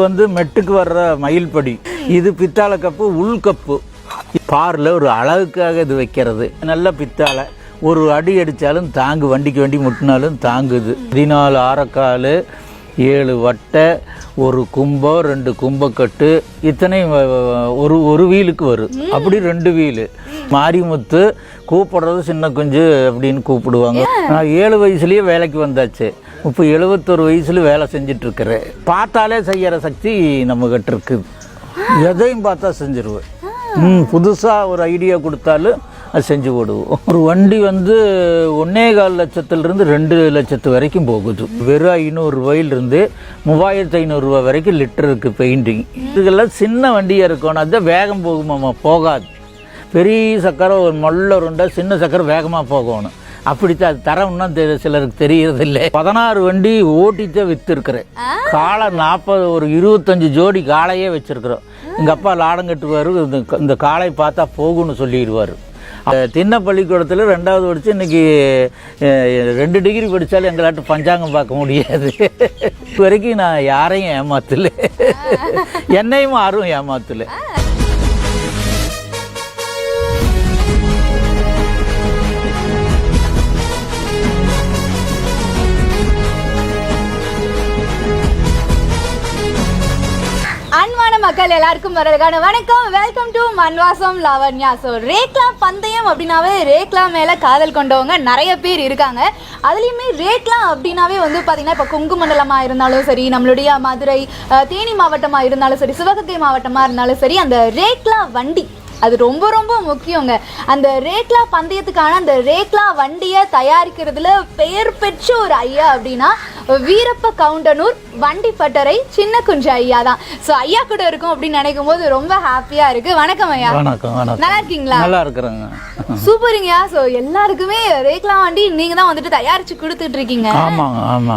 வந்து மெட்டுக்கு வர்ற மயில்படி. இது பித்தாளை கப்பு உள் கப்பு. பாரில் ஒரு அழகுக்காக இது வைக்கிறது. நல்ல பித்தாளை. ஒரு அடி அடித்தாலும் தாங்கு வண்டிக்கு வண்டி முட்டினாலும் தாங்குது. பதினாலு ஆரக்கால் ஏழு வட்டை ஒரு கும்பம் ரெண்டு கும்பக்கட்டு. இத்தனை அஹ், ஒரு ஒரு வீலுக்கு வரும். அப்படி ரெண்டு வீலு. மாரிமுத்து கூப்பிடுறது சின்ன குஞ்சு அப்படின்னு கூப்பிடுவாங்க. நான் ஏழு வயசுலயே வேலைக்கு வந்தாச்சு. இப்போ எழுபத்தொரு வயசில் வேலை செஞ்சுட்டு பார்த்தாலே செய்கிற சக்தி நம்மக்கிட்ட இருக்குது எதையும் பார்த்தா செஞ்சிருவேன். ம் புதுசாக ஒரு ஐடியா கொடுத்தாலும் அது செஞ்சு போடுவோம். ஒரு வண்டி வந்து ஒன்னே கால் லட்சத்துலேருந்து ரெண்டு லட்சத்து வரைக்கும் போகுது. வெறும் ஐநூறுரூவாயிலிருந்து மூவாயிரத்து ஐநூறுரூவா வரைக்கும் லிட்டருக்கு பெயிண்டிங் இதுக்கெல்லாம் சின்ன வண்டியாக இருக்கணும் அதுதான் வேகம் போகுமாம்மா போகாது. பெரிய சக்கரை ஒரு மொள்ள உருண்டை சின்ன சக்கரை வேகமாக போகணும். அப்படித்தான் அது தரம்னா சிலருக்கு தெரியறது இல்லை பதினாறு வண்டி ஓட்டித்தான் விற்றுருக்குறேன் காளை நாற்பது ஒரு இருபத்தஞ்சு ஜோடி காளையே வச்சிருக்கிறோம். எங்கள் அப்பா லாடம் கட்டுவார் இந்த காளை பார்த்தா போகும்னு சொல்லிடுவார். தின்ன பள்ளிக்கூடத்தில் ரெண்டாவது படித்து இன்னைக்கு ரெண்டு டிகிரி படித்தாலும் எங்களாட்ட பஞ்சாங்கம் பார்க்க முடியாது. இது வரைக்கும் நான் யாரையும் ஏமாத்தல. என்னையும் யாரும் ஏமாத்தல. அன்பான மக்கள் எல்லாருக்கும் வரதுக்கான வணக்கம். Welcome to Manvasam Lavanya. So Rekla பந்தயம் அப்படின்னாவே ரேக்லா மேலே காதல் கொண்டவங்க நிறைய பேர் இருக்காங்க. அதுலேயுமே ரேக்லா அப்படின்னாவே வந்து பார்த்தீங்கன்னா இப்போ கொங்கு மண்டலமாக இருந்தாலும் சரி நம்மளுடைய மதுரை தேனி மாவட்டமாக இருந்தாலும் சரி சிவகங்கை மாவட்டமாக இருந்தாலும் சரி அந்த ரேக்லா வண்டி அது ரொம்ப ரொம்ப முக்கியங்க. அந்த ரேக்லா பந்தயத்துக்கான அந்த ரேக்லா வண்டியை தயாரிக்கிறதுல பெயர் பெற்ற ஒரு ஐயா அப்படின்னா வீரப்ப கவுண்டனூர் வண்டி பட்டறை சின்ன குஞ்சு ஐயா தான். ஸோ ஐயா கூட இருக்கும் அப்படின்னு நினைக்கும் போது ரொம்ப ஹாப்பியா இருக்கு. வணக்கம் ஐயா. நல்லா இருக்கீங்களா? நல்லா இருக்கிறேங்க. சூப்பருங்கய்யா. ஸோ எல்லாருக்குமே ரேக்லா வண்டி நீங்க தான் வந்துட்டு தயாரிச்சு கொடுத்துட்டு இருக்கீங்க.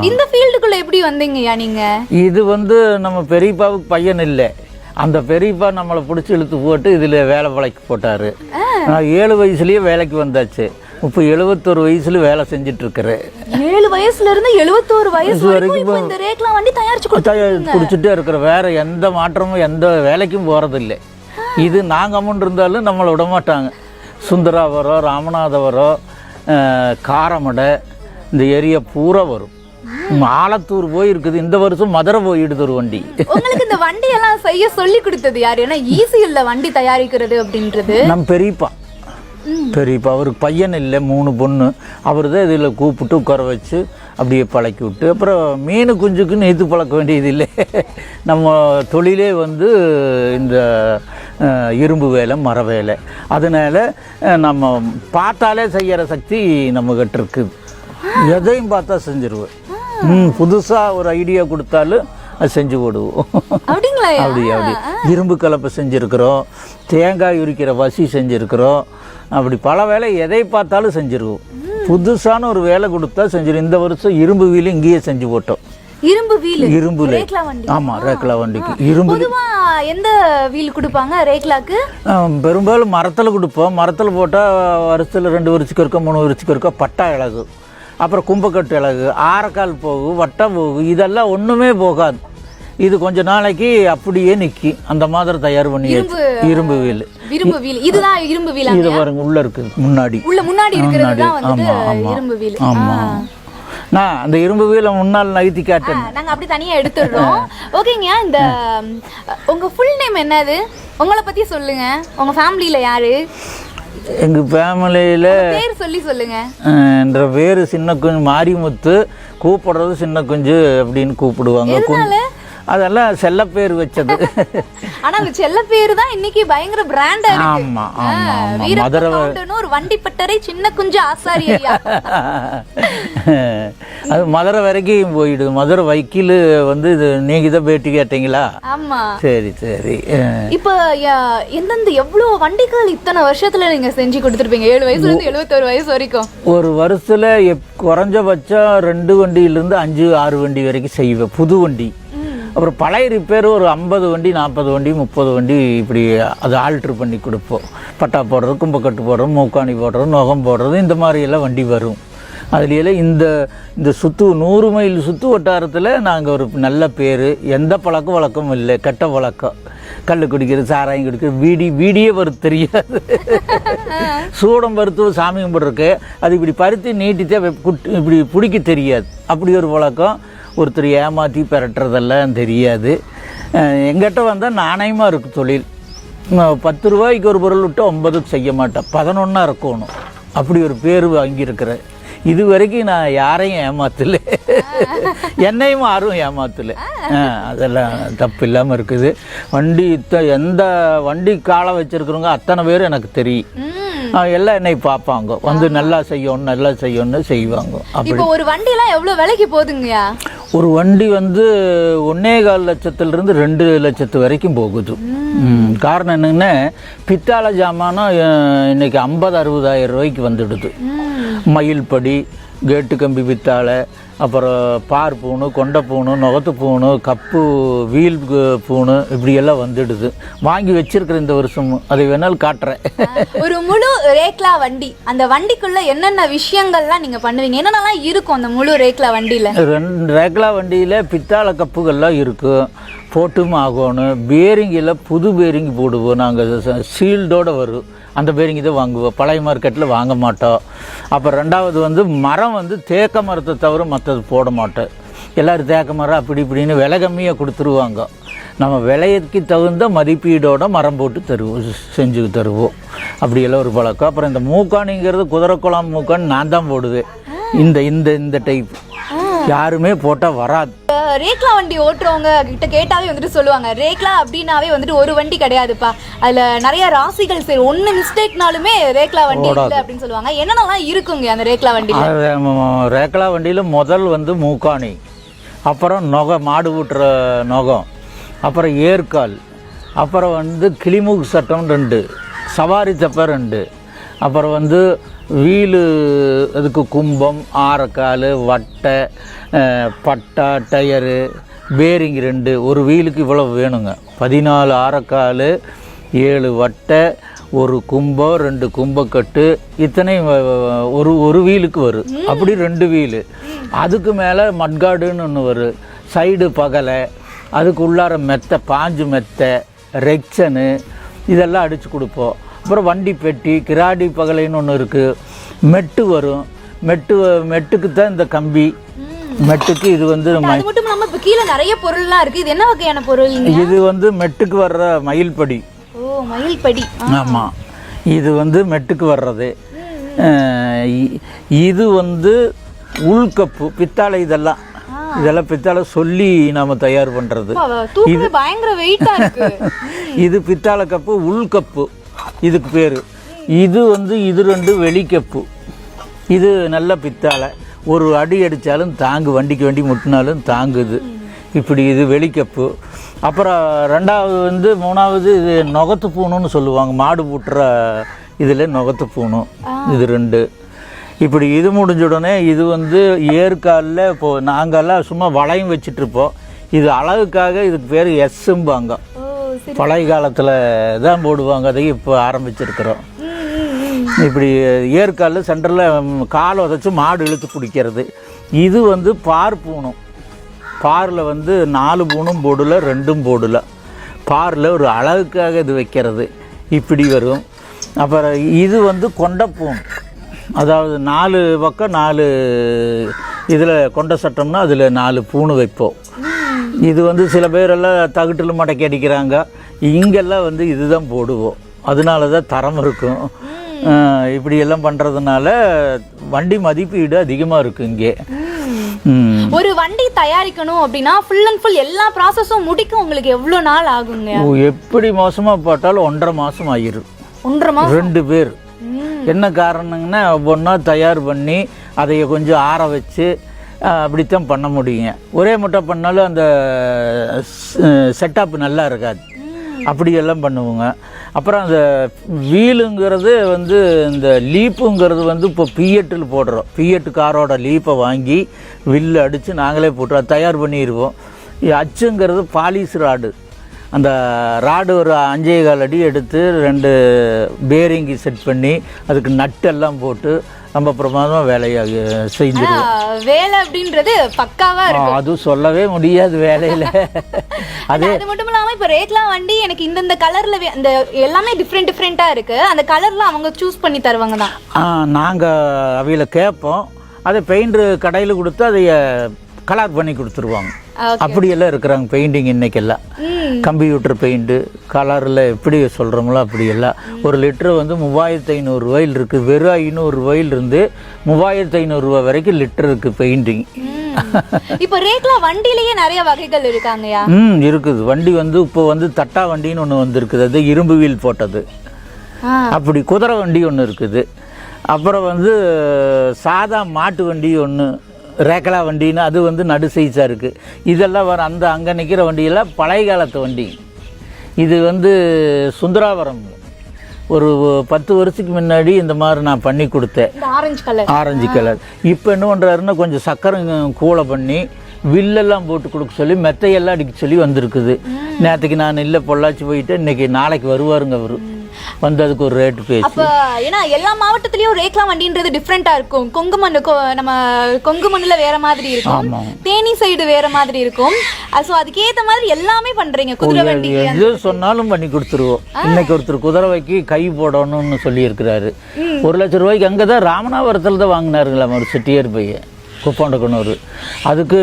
இந்த ஃபீல்டுக்குள்ள எப்படி வந்தீங்கய்யா நீங்க? இது வந்து நம்ம பெரியப்பாவுக்கு பையன் இல்லை. அந்த பெரியப்பா நம்மளை பிடிச்சி இழுத்து போட்டு இதில் வேலை பழைக்கு போட்டார். நான் ஏழு வயசுலேயே வேலைக்கு வந்தாச்சு. இப்போ எழுபத்தொரு வயசுல வேலை செஞ்சுட்டு இருக்கிறேன் ஏழு வயசுல இருந்து எழுபத்தோரு வயசு வரைக்கும் இந்த ரேக்லா வண்டி தயாரிச்சு குடிச்சிட்டே இருக்கிற வேற எந்த மாற்றமும் எந்த வேலைக்கும் போகிறதில்லை இது நாங்கள் அமௌண்ட் இருந்தாலும் நம்மளை விட மாட்டாங்க. சுந்தராவரம் ராமநாதபுரம் காரமடை இந்த ஏரியா பூரா வரும். ஆலத்தூர் போய் இருக்குது இந்த வருஷம் மதுரை போயிடுது ஒரு வண்டி. உங்களுக்கு இந்த வண்டி எல்லாம் செய்ய சொல்லி கொடுத்தது யாரு? ஏன்னா ஈஸி இல்ல வண்டி தயாரிக்கிறது அப்படின்றது. நம்ம பெரியப்பா. பெரியப்பா அவருக்கு பையன் இல்லை மூணு பொண்ணு. அவர் தான் இதில் கூப்பிட்டு உட்கார வச்சு அப்படியே பழக்கி விட்டு அப்புறம் மீன் குஞ்சுக்குன்னு இது பழக்க வேண்டியது இல்லை. நம்ம தொழிலே வந்து இந்த இரும்பு வேலை மர வேலை. அதனால் நம்ம பார்த்தாலே செய்கிற சக்தி நம்மக்கிட்ட இருக்குது. எதையும் பார்த்தா செஞ்சிருவேன். ம் புதுசாக ஒரு ஐடியா கொடுத்தாலும் அது செஞ்சு போடுவோம். அப்படிங்களா? அப்படி அப்படி. இரும்பு கலப்பை செஞ்சுருக்கிறோம் தேங்காய் உரிக்கிற வசி செஞ்சுருக்கிறோம் அப்படி பல வேலை எதை பார்த்தாலும் செஞ்சுருவோம். புதுசான ஒரு வேலை கொடுத்தா செஞ்சிருவோம். இந்த வருஷம் இரும்பு வீல் இங்கேயே செஞ்சு போட்டோம். இரும்பு வீல்? வண்டி ஆமாம் ரேக்லா வண்டிக்கு? இரும்பு எந்த வீல் கொடுப்பாங்க ரேக்லாக்கு? ஆம், பெரும்பாலும் மரத்தில் கொடுப்போம். மரத்தில் போட்டால் வருஷத்தில் ரெண்டு வருஷத்துக்கு இருக்கா மூணு வருஷத்துக்கு இருக்கா பட்டா இலகு. அப்புறம் கும்பக்கட்டு இலகு ஆரக்கால் போகும் வட்டம் போகும் இதெல்லாம் ஒன்றுமே போகாது. இது கொஞ்ச நாளைக்கு அப்படியே நிக்கி. அந்த மாதிரி தயார் பண்ணியாச்சு இரும்பு வீல். இரும்பு வீல். இதுதான் இரும்பு வீல் இது பாருங்க உள்ள இருக்கு. முன்னாடி. உள்ள முன்னாடி இருக்கிறது ஆமா இரும்பு வீல். ஆமா. நான் அந்த இரும்பு வீலை முன்னால் நகர்த்தி காட்டேன் நாங்க அப்படி தனியா எடுத்துடுறோம். ஓகேங்க இந்த உங்க ஃபுல் நேம் என்னது? உங்களை பத்தி சொல்லுங்க. உங்க ஃபேமிலியில யாரு? எங்க ஃபேமிலியில பேர் சொல்லி சொல்லுங்க. என்ற பேர் சின்ன குஞ்சு மாரிமுத்து கூப்பிடுறது சின்ன குஞ்சு அப்படின்னு கூப்பிடுவாங்க. அதெல்லாம் செல்ல பேர் வச்சது. ஆனா அந்த செல்ல பேரு தான் இன்னைக்கு பயங்கர பிராண்டா ஆமா ஆமா மதுரை கவுண்டனூர் வண்டி பட்டறை சின்ன குஞ்சு ஆசாரி அது மதுரை வரைக்கும் போயிடுது மதுரை வைக்கில் வந்து இது நீங்க இதை பேட்டி கேட்டீங்களா? ஆமா. சரி சரி. இப்ப எந்தெந்த எவ்வளவு வண்டிகள் இத்தனை வருஷத்துல நீங்க செஞ்சு கொடுத்துருப்பீங்க? ஏழு வயசுல இருந்து எழுபத்தோரு வயசு வரைக்கும். ஒரு வருஷத்தில் குறைஞ்சபட்சம் ரெண்டு வண்டியிலேருந்து அஞ்சு ஆறு வண்டி வரைக்கும் செய்வேன். புது வண்டி. அப்புறம் பழைய ரிப்பேர் ஒரு ஐம்பது வண்டி நாற்பது வண்டி முப்பது வண்டி இப்படி அதை ஆல்ட்ரு பண்ணி கொடுப்போம். பட்டா போடுறது கும்பக்கட்டு போடுறது மூக்காணி போடுறது நுகம் போடுறது இந்த மாதிரி எல்லாம் வண்டி வரும். அதுல இந்த இந்த சுத்து நூறு மைல் சுத்து வட்டாரத்தில் நாங்கள் ஒரு நல்ல பேர். எந்த பழக்க வழக்கமும் இல்லை கெட்ட பழக்கம். கல் குடிக்கிறது சாராயம் குடிக்கிறது வீடி வீடியே வரும் தெரியாது. சூடம் பருத்து சாமி கும்பிட்ருக்கு அது இப்படி பருத்தி நீட்டித்தே வெப் குட்- இப்படி பிடிக்க தெரியாது. அப்படி ஒரு பழக்கம். ஒருத்தர் ஏமாற்றி பெரட்டுறதெல்லாம் தெரியாது. எங்கிட்ட வந்தால் நாணயமாக இருக்கு தொழில். பத்து ரூபாய்க்கு ஒரு பொருள் விட்டு ஒன்பது செய்ய மாட்டேன். பதினொன்னா இருக்கணும். அப்படி ஒரு பேர் வாங்கியிருக்கிறேன். இது வரைக்கும் நான் யாரையும் ஏமாத்தல. என்னையும் யாரும் ஏமாத்தல. அதெல்லாம் தப்பு இல்லாமல் இருக்குது. வண்டி எந்த வண்டி காலை வச்சிருக்கிறவங்க அத்தனை பேர் எனக்கு தெரியும். எல்லாம் என்னை பார்ப்பாங்க. வந்து நல்லா செய்யணும் நல்லா செய்யணும்னு செய்வாங்க. அப்படி. இப்போ ஒரு வண்டிலாம் எவ்வளவு விலைக்கு போகுதுங்கய்யா ஒரு வண்டி வந்து ஒன்னே கால் லட்சத்திலிருந்து ரெண்டு லட்சத்து வரைக்கும் போகுது. காரணம் என்னங்கன்னா பித்தாளை ஜாமானம் இன்னைக்கு ஐம்பது அறுபதாயிரம் ரூபாய்க்கு வந்துடுது. மயில் படி கேட்டு கம்பி பித்தாளை அப்புறம் பார் பூணு கொண்டை பூணு நுகத்து பூணு கப்பு வீல் பூணு இப்படியெல்லாம் வந்துடுது. வாங்கி வச்சிருக்கிற இந்த வருஷம் அதை வேணாலும் காட்டுறேன். ஒரு முழு ரேக்லா வண்டி. அந்த வண்டிக்குள்ள என்னென்ன விஷயங்கள்லாம் நீங்க பண்ணுவீங்க? என்னென்னலாம் இருக்கும் அந்த முழு ரேக்லா வண்டியில? ரெண்டு ரேக்லா வண்டியில் பித்தாளை கப்புகள்லாம் இருக்கும் போட்டும் ஆகணும். பேரிங்கில் புது பேரிங் போடுவோம். நாங்கள் சீல்டோட வரும். அந்த பேரிங் தான் வாங்குவோம் பழைய மார்க்கெட்டில் வாங்க மாட்டோம் அப்புறம் ரெண்டாவது வந்து மரம் வந்து தேக்க மரத்தை தவிர மற்றது போட மாட்டோம் எல்லோரும் தேக்க மரம் அப்படி இப்படின்னு விலை கம்மியாக கொடுத்துருவாங்க. நம்ம விலைக்கு தகுந்த மதிப்பீடோட மரம் போட்டு தருவோம் செஞ்சு தருவோம் அப்படியெல்லாம் ஒரு பழக்கம். அப்புறம் இந்த மூக்கானிங்கிறது குதிரை குளம் மூக்கான் நான் தான் போடுவேன். இந்த இந்த இந்த டைப் யாருமே போட்டால் வராது. ரேக்லா வண்டி ஓட்டுறவங்க கிட்ட கேட்டாவே வந்துட்டு சொல்லுவாங்க. ரேக்லா அப்படின்னாவே வந்துட்டு ஒரு வண்டி கிடையாதுப்பா. அதுல நிறைய ராசிகள் சரி ஒன்னு மிஸ்டேக்னாலுமே ரேக்லா வண்டி இல்லை அப்படின்னு சொல்லுவாங்க. என்னென்னலாம் இருக்குங்க அந்த ரேக்லா ம- ரேக்லா வண்டியில் முதல் வந்து மூக்காணி. அப்புறம் நொகை மாடு ஊட்டுற நொகம். அப்புறம் ஏர்கால் அப்புறம் வந்து கிளிமூக்கு சட்டம் ரெண்டு. சவாரி தப்பை ரெண்டு. அப்புறம் வந்து வீலு அதுக்கு கும்பம் ஆரக்கால் வட்டை பட்டா டயரு பேரிங் ரெண்டு. ஒரு வீலுக்கு இவ்வளோ வேணுங்க. பதினாலு ஆரக்கால் ஏழு வட்டை ஒரு கும்பம் ரெண்டு கும்பக்கட்டு. இத்தனை ஒரு ஒரு வீலுக்கு வரும். அப்படி ரெண்டு வீலு. அதுக்கு மேலே மட்காடுன்னு ஒன்று வரும். சைடு பகலை அதுக்கு உள்ளார மெத்தை பாஞ்சு மெத்தை ரெக்ஷனு இதெல்லாம் அடித்து கொடுப்போம். அப்புறம் வண்டி பெட்டி கிராடி பகலைன்னு ஒன்று இருக்குது மெட்டு வரும். மெட்டு மெட்டுக்கு தான் இந்த கம்பி. மெட்டுக்கு இது வந்து அது மட்டும் இல்லாம இப்ப கீழே நிறைய பொருள்லாம் இருக்கு. இது என்ன வகையான பொருள் இது வந்து மெட்டுக்கு வர்ற மயில் படி. ஓ மயில் படி. ஆமாம் இது வந்து மெட்டுக்கு வர்றது. இது வந்து உள்கப்பு பித்தாளை இதெல்லாம். இதெல்லாம் பித்தாளை சொல்லி நாம் தயார் பண்ணுறது தூக்கவே பயங்கர வெயிட்டா இருக்கு. இது பித்தாளை கப்பு உள்கப்பு இதுக்கு பேர். இது வந்து இது ரெண்டு வெளிக்கப்பு. இது நல்ல பித்தாளை. ஒரு அடி அடித்தாலும் தாங்கு வண்டிக்கு வண்டி முட்டினாலும் தாங்குது. இப்படி இது வெளிக்கப்பு. அப்புறம் ரெண்டாவது வந்து மூணாவது இது நுகத்து பூணுன்னு சொல்லுவாங்க. மாடு பூட்டுற இதில் நுகத்து பூணு. இது ரெண்டு. இப்படி இது முடிஞ்ச உடனே இது வந்து ஏற்காலில் இப்போ நாங்கெல்லாம் சும்மா வளையம் வச்சிட்ருப்போம் இது அழகுக்காக இதுக்கு பேர் எஸ்ஸும்பாங்க பழைய காலத்தில் தான் போடுவாங்க அதை இப்போ ஆரம்பிச்சிருக்கிறோம். இப்படி ஏற்காலில் சென்டரில் கால் உதச்சி மாடு இழுத்து பிடிக்கிறது இது வந்து பார் பூணும். பாரில் வந்து நாலு பூணும் போடல ரெண்டும் போடல. பாரில் ஒரு அழகுக்காக இது வைக்கிறது. இப்படி வரும். அப்புறம் இது வந்து கொண்டைப்பூன். அதாவது நாலு பக்கம் நாலு இதில் கொண்ட சட்டம்னா அதில் நாலு பூணு வைப்போம். இது வந்து சில பேரெல்லாம் தகுட்டில் மடக்கி அடிக்கிறாங்க. இங்கெல்லாம் வந்து இதுதான் போடுவோம். அதனால தான் தரம் இருக்கும். அஹ் இப்படி எல்லாம் பண்ணுறதுனால வண்டி மதிப்பீடு அதிகமாக இருக்குது இங்கே. ஒரு வண்டி தயாரிக்கணும் அப்படின்னா ஃபுல் அண்ட் ஃபுல் எல்லா ப்ராசஸும் முடிக்க உங்களுக்கு எவ்வளவு நாள் ஆகுங்க? எப்படி மோசமாக போட்டாலும் ஒன்றரை மாதம் ஆயிரும் ஒன்றரை மாசம்? ரெண்டு பேர். என்ன காரணங்கன்னா ஒவ்வொன்றா தயார் பண்ணி அதை கொஞ்சம் ஆற வச்சு அப்படித்தான் பண்ண முடியுங்க. ஒரே முட்டை பண்ணாலும் அந்த செட்டப் நல்லா இருக்காது. அப்படியெல்லாம் பண்ணுவோங்க. அப்புறம் அந்த வீலுங்கிறது வந்து இந்த லீப்புங்கிறது வந்து இப்போ பிஎட்டில் போடுறோம். பிஎட்டு காரோட லீப்பை வாங்கி வில்லு அடித்து நாங்களே போட்டுருவோம் தயார் பண்ணிடுவோம். அச்சுங்கிறது பாலிஸ் ராடு. அந்த ராடு ஒரு அஞ்சே கால் அடி எடுத்து ரெண்டு பேரிங்கி செட் பண்ணி அதுக்கு நட்டெல்லாம் போட்டு ரொம்ப பிரமாதமாக வேலையை செஞ்சிருவோம். வேலை அப்படின்றது பக்காவா இருக்கும். அது சொல்லவே முடியாது வேலையில். அது அது மட்டும் இல்லாம இப்ப ரேக்லாம் வண்டி எனக்கு இந்தந்த கலர்ல இந்த எல்லாமே டிஃப்ரெண்ட் டிஃப்ரெண்டா இருக்கு. அந்த கலர்ல அவங்க சூஸ் பண்ணி தருவாங்க தான். நாங்கள் அவையில் கேட்போம். அதை பெயிண்டர் கடையில் கொடுத்து அதை கலர் பண்ணி கொடுத்துருவாங்க. அப்படியெல்லாம் இருக்கிறாங்க பெயிண்டிங் இன்னைக்கெல்லாம். ம். கம்ப்யூட்டர் பெயிண்ட்டு கலரில் எப்படி சொல்கிறோங்களோ அப்படியெல்லாம். ஒரு லிட்டரு வந்து மூவாயிரத்து ஐநூறுரூவாயில் இருக்குது வெறும் ஐநூறுரூவாயில் இருந்து மூவாயிரத்து ஐநூறுரூவா வரைக்கும் லிட்டர் இருக்குது பெயிண்டிங் இப்போ ரேக்ல வண்டியிலேயே நிறைய வகைகள் இருக்காங்கயா ம் இருக்குது. வண்டி வந்து இப்போ வந்து தட்டா வண்டின்னு ஒன்று வந்திருக்குது. அது இரும்பு வீல் போட்டது. அப்படி குதிரை வண்டி ஒன்று இருக்குது. அப்புறம் வந்து சாதா மாட்டு வண்டி ஒன்று ரேக்கலா வண்டின்னு அது வந்து நடு சைஸாக இருக்குது இதெல்லாம் வர அந்த அங்கே நிற்கிற வண்டியெல்லாம் பழைய காலத்து வண்டி. இது வந்து சுந்தராவரம். ஒரு பத்து வருஷத்துக்கு முன்னாடி இந்த மாதிரி நான் பண்ணி கொடுத்தேன். Orange colour orange colour. இப்போ என்ன பண்ணுறாருன்னா கொஞ்சம் சக்கரை கூளை பண்ணி வில்லெல்லாம் போட்டு கொடுக்க சொல்லி மெத்தையெல்லாம் அடிக்க சொல்லி வந்திருக்குது. நேற்றுக்கு நான் இல்லை பொள்ளாச்சி போயிட்டு இன்னைக்கு நாளைக்கு வருவாருங்க அவர். வந்து அதுக்கு ஒரு ரேட்டு பேசி. அப்ப ஏன்னா எல்லா மாவட்டத்திலயும் ரேக்லா வண்டின்றது டிஃப்ரெண்டா இருக்கும். கொங்கு மண்ணு நம்ம கொங்கு மண்ணுல வேற மாதிரி இருக்கும். தேனி சைடு வேற மாதிரி இருக்கும். ஸோ அதுக்கேத்த மாதிரி எல்லாமே பண்றீங்க. குதிரை வண்டி எது சொன்னாலும் பண்ணி கொடுத்துருவோம். இன்னைக்கு ஒருத்தர் குதிரை வைக்கி கை போடணும்னு சொல்லி இருக்கிறாரு ஒரு லட்ச ரூபாய்க்கு அங்கே தான் ராமநாதபுரத்தில் தான் வாங்கினாருங்களாம் ஒரு செட்டியார் பையன்? குப்பாண்டக்கனூர் அதுக்கு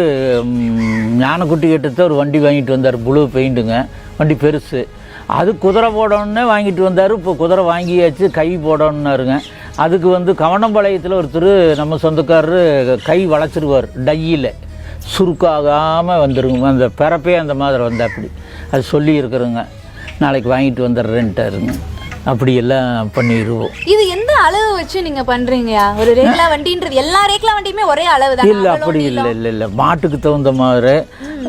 ஞானக்குட்டி கிட்ட ஒரு வண்டி வாங்கிட்டு வந்தார். ப்ளூ பெயிண்ட்டுங்க வண்டி பெருசு. அது குதிரை போடணுன்னே வாங்கிட்டு வந்தார். இப்போ குதிரை வாங்கியாச்சு கை போடணுன்னாருங்க அதுக்கு வந்து கவனம்பாளையத்தில் ஒருத்தர் நம்ம சொந்தக்காரரு கை வளைச்சிருவார் டையில். சுருக்காகாமல் வந்துருங்க அந்த பிறப்பே அந்த மாதிரி வந்தா அப்படி அது சொல்லி இருக்கிறோங்க. நாளைக்கு வாங்கிட்டு வந்துடுறேன்ட்டாருங்க. அப்படியெல்லாம் பண்ணிடுவோம் இது எந்த அளவு வச்சு நீங்க பண்றீங்கயா ஒரு ரேக்லா வண்டின்றது எல்லா ரேக்லா வண்டியுமே ஒரே அளவு தான் இல்லை அப்படி இல்லை இல்லை இல்லை. மாட்டுக்கு தகுந்த மாதிரி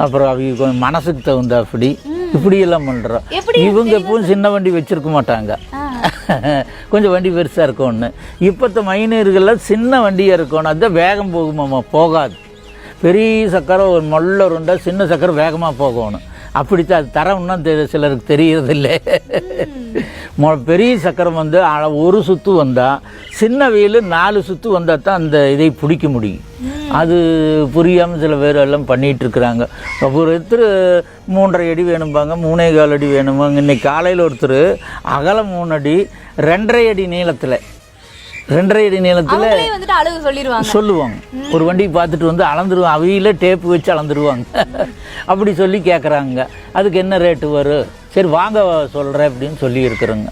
அப்புறம் அவங்க மனசுக்கு தகுந்த அப்படி இப்படியெல்லாம் பண்ணுறோம் இவங்க எப்பவும் சின்ன வண்டி வச்சிருக்க மாட்டாங்க. கொஞ்சம் வண்டி பெருசாக இருக்கணும்னு இப்போத்த மைனர்கள்லாம் சின்ன வண்டியாக இருக்கணும். அதுதான் வேகம் போகுமாம்மா போகாது. பெரிய சக்கரை ஒரு மொள்ள உருண்டா சின்ன சக்கரை வேகமாக போகணும். அப்படித்தான் அது தரம்னா சிலருக்கு தெரியறதில்லை. மொ பெரிய சக்கரம் வந்து அ- ஒரு சுற்று வந்தால் சின்ன வெயில் நாலு சுற்று வந்தால் தான் அந்த இதை பிடிக்க முடியும். அது புரியாமல் சில பேர் எல்லாம் பண்ணிகிட்டு இருக்கிறாங்க. ஒருத்தர் மூன்றரை அடி வேணும்பாங்க மூணே கால் அடி வேணுமாங்க இன்னைக்கு காலையில் ஒருத்தர் அகலம் மூணு அடி ரெண்டரை அடி நீளத்தில் ரெண்டரை அடி நீளத்தில் சொல்லுவாங்க. ஒரு வண்டி பார்த்துட்டு வந்து அளந்துருவாங்க. அவையில டேப்பு வச்சு அளந்துருவாங்க. அப்படி சொல்லி கேட்குறாங்க அதுக்கு என்ன ரேட்டு வரும் சரி வாங்க சொல்கிறேன் அப்படின்னு சொல்லி இருக்கிறோங்க.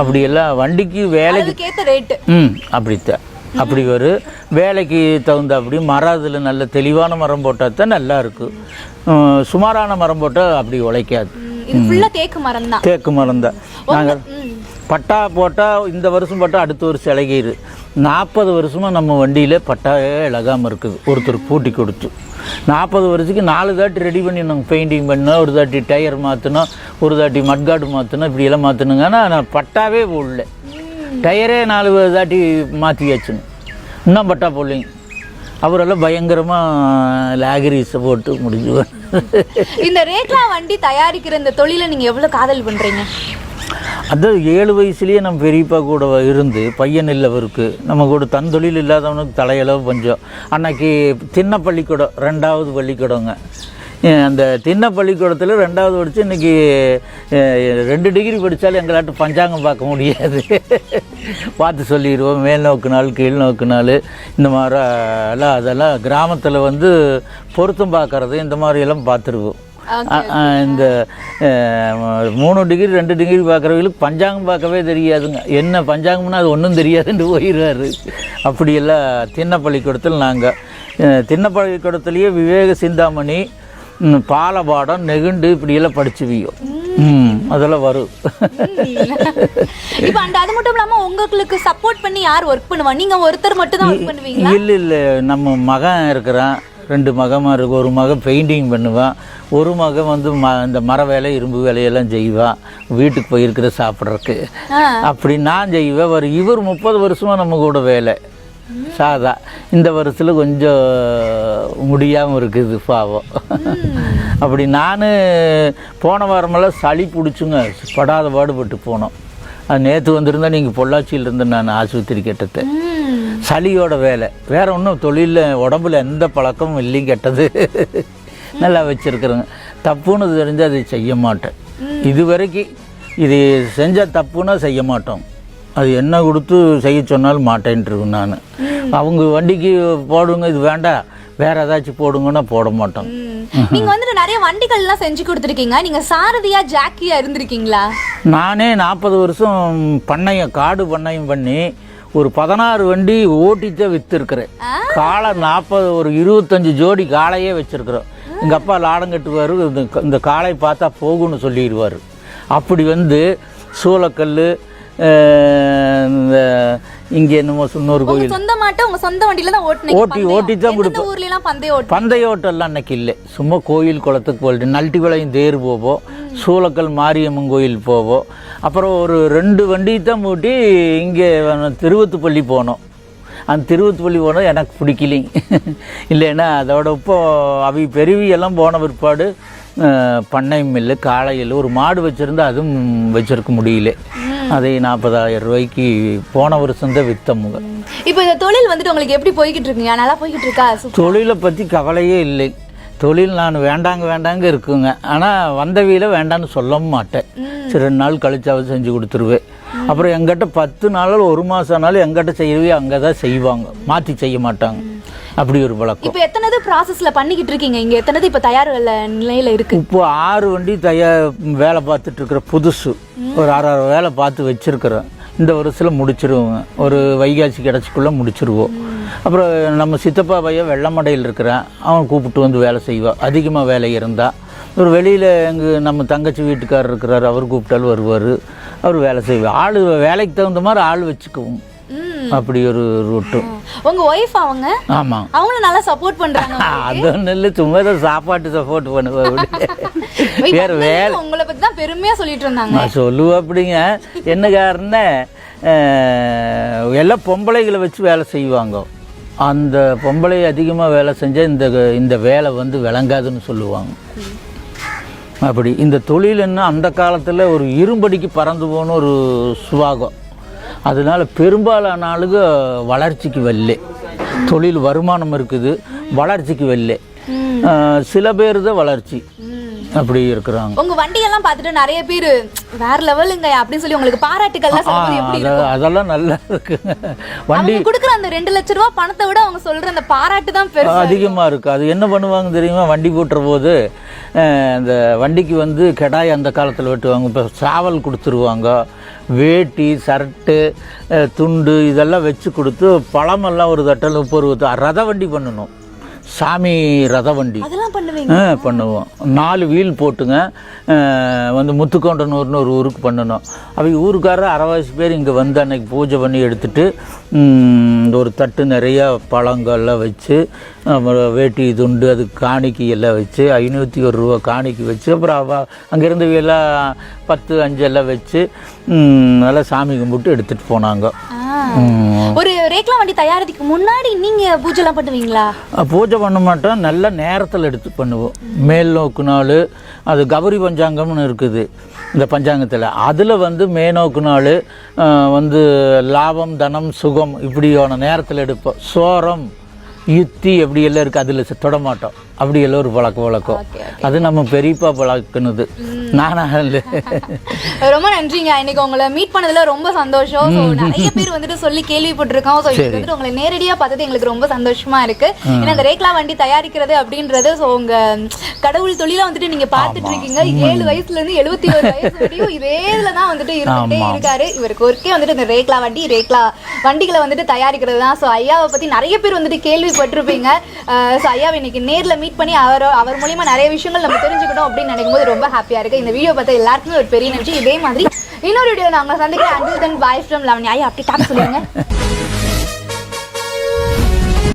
அப்படியெல்லாம் வண்டிக்கு வேலைக்கு ரேட்டு ம் அப்படித்தான் அப்படி வரும் வேலைக்கு தகுந்த அப்படி மரம் அதில் நல்ல தெளிவான மரம் போட்டால் தான் நல்லா இருக்கும் சுமாரான மரம் போட்டால் அப்படி உழைக்காது. தேக்கு மரம் தான் தேக்கு மரம் தான் நாங்கள் பட்டா போட்டால் இந்த வருஷம் போட்டால் அடுத்த வருஷம் இழகிடு நாற்பது வருஷமாக நம்ம வண்டியில் பட்டாவே இழகாமல் இருக்குது. ஒருத்தர் பூட்டி கொடுத்து. நாற்பது வருஷத்துக்கு நாலு தாட்டி ரெடி பண்ணி நாங்கள் பெயிண்டிங் பண்ணோம் ஒரு தாட்டி டயர் மாற்றினோம் ஒரு தாட்டி மட்காடு மாற்றினோம் இப்படியெல்லாம் மாற்றணுங்க ஆனால் நான் பட்டாவே போடல. டயரே நாலு தாட்டி மாற்றியாச்சுங்க இன்னும் பட்டா போடலைங்க. அவரெல்லாம் பயங்கரமாக லாகரிஸை போட்டு முடிஞ்சுவேன் இந்த ரேக்லா வண்டி தயாரிக்கிற இந்த தொழிலை நீங்கள் எவ்வளோ காதல் பண்ணுறீங்க அதான் ஏழு வயசுலேயே நம்ம பெரியப்பா கூட இருந்து பையன் இல்லை அவருக்கு நம்ம கூட தன் தொழில் இல்லாதவனுக்கு தலையளவு பஞ்சம் அன்னைக்கு சின்ன பள்ளிக்கூடம் ரெண்டாவது பள்ளிக்கூடங்க. அந்த சின்ன பள்ளிக்கூடத்தில் ரெண்டாவது படித்து இன்றைக்கி ரெண்டு டிகிரி படித்தாலும் எங்களாட்ட பஞ்சாங்கம் பார்க்க முடியாது. பார்த்து சொல்லிடுவோம் மேல் நோக்கு நாள் கீழ் நோக்கு நாள் இந்த மாதிரி எல்லாம் அதெல்லாம் கிராமத்தில் வந்து பொருத்தம் பார்க்கறது இந்த மாதிரியெல்லாம் பார்த்துருவோம். இந்த மூணு டிகிரி ரெண்டு டிகிரி பார்க்குறவங்களுக்கு பஞ்சாங்கம் பார்க்கவே தெரியாதுங்க. என்ன பஞ்சாங்கம்னா அது ஒன்றும் தெரியாதுன்னு போயிடுவாரு அப்படியெல்லாம் திண்ண பள்ளிக்கூடத்தில் நாங்கள் திண்ண பள்ளிக்கூடத்துலேயே விவேக சிந்தாமணி பாலபாடம் நெகுண்டு இப்படியெல்லாம் படிச்சுவியோ. ம். அதெல்லாம் வரும். இப்ப அந்த அது மட்டும் இல்லாம உங்களுக்கு சப்போர்ட் பண்ணி யார் ஒர்க் பண்ணுவா? நீங்க ஒருத்தர் மட்டும் தான் ஒர்க் பண்ணுவீங்களா? இல்லை இல்லை. நம்ம மகன் இருக்கிறான். ரெண்டு மகமாக இருக்கு. ஒரு மகன் பெயிண்டிங் பண்ணுவான் ஒரு மகன் வந்து ம இந்த மர வேலை இரும்பு வேலையெல்லாம் செய்வான் வீட்டுக்கு போயிருக்கிற சாப்பிட்றதுக்கு. அப்படி நான் செய்வேன். ஒரு இவர் முப்பது வருஷமாக நம்ம கூட வேலை. சாதா. இந்த வருஷத்தில் கொஞ்சம் முடியாமல் இருக்குது பாவம். அப்படி நான் போன வாரமெல்லாம் சளி பிடிச்சுங்க. படாத பாடுபட்டு போனோம். அது நேற்று வந்திருந்தா நீங்கள் பொள்ளாச்சியில் இருந்து நான் ஆஸ்பத்திரி கேட்டது. சளியோட வேலை. வேற ஒன்றும் தொழிலில் உடம்புல எந்த பழக்கமும் இல்லையும் கெட்டது. நல்லா வச்சிருக்கிறேங்க. தப்புன்னு தெரிஞ்சு அதை செய்ய மாட்டேன். இது வரைக்கும் இது செஞ்சால் தப்புன்னா செய்ய மாட்டோம். அது என்ன கொடுத்து செய்ய சொன்னாலும் மாட்டேன்ட்டுருக்கேன் நான். அவங்க வண்டிக்கு போடுங்க இது வேண்டாம். வேற ஏதாச்சும் போடுங்கன்னா போட மாட்டோம். நீங்க வந்துட்டு நிறைய வண்டிகள் எல்லாம் செஞ்சு கொடுத்துருக்கீங்க. நீங்க சாரதியா ஜாக்கியா இருந்திருக்கீங்களா? நானே நாற்பது வருஷம் பண்ணையம் காடு பண்ணையம் பண்ணி ஒரு பதினாறு வண்டி ஓட்டித்தான் விற்றுருக்குறேன் காளை நாற்பது ஒரு இருபத்தஞ்சு ஜோடி காளையே வச்சிருக்கிறோம். எங்கள் அப்பா லாடம் கட்டுவார் இந்த இந்த காளை பார்த்தா போகும்னு சொல்லிடுவார். அப்படி வந்து சூளக்கல் இந்த இங்கே என்னமோ இன்னொரு கோயில். சொந்த மாட்டை உங்க சொந்த வண்டியில தான் ஓட்டுனீங்க ஓட்டி. ஓட்டி தான் எந்தெந்த ஊர்ல எல்லாம் பந்தயம் ஓட்டு பந்தயோட்டம்லாம் அன்னைக்கு இல்லை. சும்மா கோயில் குளத்துக்கு போயிட்டு நல்ட்டி விளையும் தேர் போவோம். சூளக்கல் மாரியம்மன் கோயில் போவோம். அப்புறம் ஒரு ரெண்டு வண்டி தான் மூட்டி இங்கே திருவத்துப்பள்ளி போனோம். அந்த திருவத்துப்பள்ளி போனது எனக்கு பிடிக்கலிங்க இல்லைன்னா அதோட இப்போ அவி பெருவி எல்லாம் போன பிற்பாடு பண்ணை மில்லு காளையில் ஒரு மாடு வச்சுருந்தா அதுவும் வச்சிருக்க முடியல. அதை நாற்பதாயிரம் ரூபாய்க்கு போன வருஷம் தான் விற்றமுங்க இப்போ இந்த தொழில் வந்துட்டு உங்களுக்கு எப்படி போய்கிட்டு இருக்குங்க? நல்லா போய்கிட்டு இருக்கா. தொழிலை பற்றி கவலையே இல்லை. தொழில் நான் வேண்டாங்க வேண்டாங்க இருக்குங்க. ஆனால் வந்தவியில் வேண்டான்னு சொல்லவும் மாட்டேன். சரி ரெண்டு நாள் கழிச்சாவது செஞ்சு கொடுத்துருவேன் அப்புறம் எங்கிட்ட பத்து நாள் ஒரு மாதம் நாள் எங்கிட்ட செய்யவே அங்கே தான் செய்வாங்க. மாற்றி செய்ய மாட்டாங்க. அப்படி ஒரு பழக்கம் இப்போ எத்தனது ப்ராசஸ்ல பண்ணிக்கிட்டு இருக்கீங்க? இங்க எத்தனது இப்போ தயார் நிலையில இருக்கு? இப்போ ஆறு வண்டி தயா வேலை பார்த்துட்டு இருக்கிற புதுசு. ஒரு ஆறு ஆறு வேலை பார்த்து வச்சிருக்கிறேன். இந்த வருஷத்தில் முடிச்சிருவோங்க. ஒரு வைகாசி கிடச்சிக்குள்ளே முடிச்சிருவோம். அப்புறம் நம்ம சித்தப்பா பையன் வெள்ளமடையில் இருக்கிறான். அவன் கூப்பிட்டு வந்து வேலை செய்வான் அதிகமாக வேலை இருந்தால் ஒரு வெளியில் எங்கள் நம்ம தங்கச்சி வீட்டுக்காரர் இருக்கிறார். அவர் கூப்பிட்டாலும் வருவார். அவர் வேலை செய்வார். ஆள் வேலைக்கு தகுந்த மாதிரி ஆள் வச்சுக்குவோம். அப்படி ஒரு ரூட்டு உங்க ஒய்ஃப் அவங்க? ஆமாம் அவங்களும் நல்லா சப்போர்ட் பண்றாங்க அது நெல் சும்மா தான் சாப்பாட்டு சப்போர்ட் பண்ணுவேன் வேறு வே வந்து உங்களை பத்தி தான் பெருமையா சொல்லிட்டு இருந்தாங்க. நான் சொல்லுவேன் அப்படிங்க என்ன காரணம் எல்லாம் பொம்பளைகளை வச்சு வேலை செய்வாங்க. அந்த பொம்பளை அதிகமாக வேலை செஞ்சால் இந்த இந்த வேலை வந்து விளங்காதுன்னு சொல்லுவாங்க. அப்படி இந்த தொழில் என்ன அந்த காலத்தில் ஒரு இரும்படிக்கு பறந்து போன ஒரு சுவாகம் அதனால பெரும்பாலான ஆளுக வளர்ச்சிக்கு வரல தொழில் வருமானம் இருக்குது வளர்ச்சிக்கு வரல சில பேர் தான் வளர்ச்சி அப்படி இருக்கிறாங்க. உங்க வண்டியெல்லாம் பார்த்துட்டு நிறைய பேர் வேற லெவலுங்க அப்படின்னு சொல்லி உங்களுக்கு அத- அதெல்லாம் நல்லா இருக்குங்க வண்டி கொடுக்குற அந்த ரெண்டு லட்ச ரூபாய் பணத்தை விட அவங்க சொல்ற அந்த பாராட்டு தான் பெருசு அதிகமாக இருக்குது அது என்ன பண்ணுவாங்க தெரியுமா? வண்டி கூட்டுற போது அந்த வண்டிக்கு வந்து கெடாய் அந்த காலத்தில் வெட்டுவாங்க. இப்போ சாவல் கொடுத்துருவாங்க. வேட்டி சர்ட்டு துண்டு இதெல்லாம் வச்சு கொடுத்து பழமெல்லாம் ஒரு தட்டல் முப்பது ரத வண்டி பண்ணணும். சாமி ரத வண்டி பண்ணுவோம். நாலு வீல் போட்டுங்க. வந்து முத்துக்கொண்டனூர்னு ஒரு ஊருக்கு பண்ணணும். அவங்க ஊருக்காரர் அரைவாசி பேர் இங்கே வந்து அன்னைக்கு பூஜை பண்ணி எடுத்துட்டு ஒரு தட்டு நிறைய பழங்கள்லாம் வச்சு அப்புறம் வேட்டி துண்டு அதுக்கு காணிக்கை எல்லாம் வச்சு ஐநூற்றி ஒரு ரூபா காணிக்கை வச்சு அப்புறம் அவ அங்கேருந்து எல்லாம் பத்து அஞ்சு எல்லாம் வச்சு நல்லா சாமி கும்பிட்டு எடுத்துகிட்டு போனாங்க. ஒரு ரேக்லா வண்டி தயாரிக்கிறதுக்கு முன்னாடி நீங்க பூஜை எல்லாம் பண்ணுவீங்களா பூஜை பண்ண மாட்டோம். நல்ல நேரத்தில் எடுத்து பண்ணுவோம். மேல் நோக்கு நாள் அது கௌரி பஞ்சாங்கம்னு இருக்குது. இந்த பஞ்சாங்கத்தில். அதில் வந்து மேநோக்கு நாள் வந்து லாபம் தனம் சுகம் இப்படியான நேரத்தில் எடுப்போம். சோரம் யுத்தி அப்படி எல்லாம் இருக்குது அதில் தொட மாட்டோம். அப்படி எல்லாம் ஒரு பழக்க வழக்கம். அது நம்ம பெரியப்பா பழக்கினது. நானாக இல்லை ரொம்ப நன்றிங்க. இன்னைக்கு உங்களை மீட் பண்ணதுல ரொம்ப சந்தோஷம். நிறைய பேர் வந்துட்டு சொல்லி கேள்விப்பட்டிருக்கோம். ஸோ இன்னைக்கு வந்துட்டு உங்களை நேரடியா பார்த்தது எங்களுக்கு ரொம்ப சந்தோஷமா இருக்கு. ஏன்னா இந்த ரேக்லா வண்டி தயாரிக்கிறது அப்படின்றது ஸோ உங்க கடவுள் தொழிலை வந்துட்டு நீங்க பார்த்துட்டு இருக்கீங்க. ஏழு வயசுல இருந்து எழுபத்தி ஒரு வயசு வரையும் இதே இதுல தான் வந்துட்டு இருந்துட்டே இருக்காரு. இவருக்கு ஒருக்கே வந்துட்டு இந்த ரேக்லா வண்டி ரேக்லா வண்டிகளை வந்துட்டு தயாரிக்கிறது தான். ஸோ ஐயாவை பத்தி நிறைய பேர் வந்துட்டு கேள்விப்பட்டிருப்பீங்க. ஸோ ஐயாவை இன்னைக்கு நேர்ல மீட் பண்ணி அவர் அவர் மூலியமா நிறைய விஷயங்கள் நம்ம தெரிஞ்சுக்கிட்டோம் அப்படின்னு நினைக்கும் போது ரொம்ப ஹாப்பியா இருக்கு. இந்த வீடியோ பார்த்த எல்லாருக்குமே ஒரு பெரிய நன்றி. இதே மாதிரி இன்னொரு வீடியோ நாங்கள் சந்திக்கிறேன். Until then bye from Lavan ஐயா அப்படி டாப் சொல்லுங்க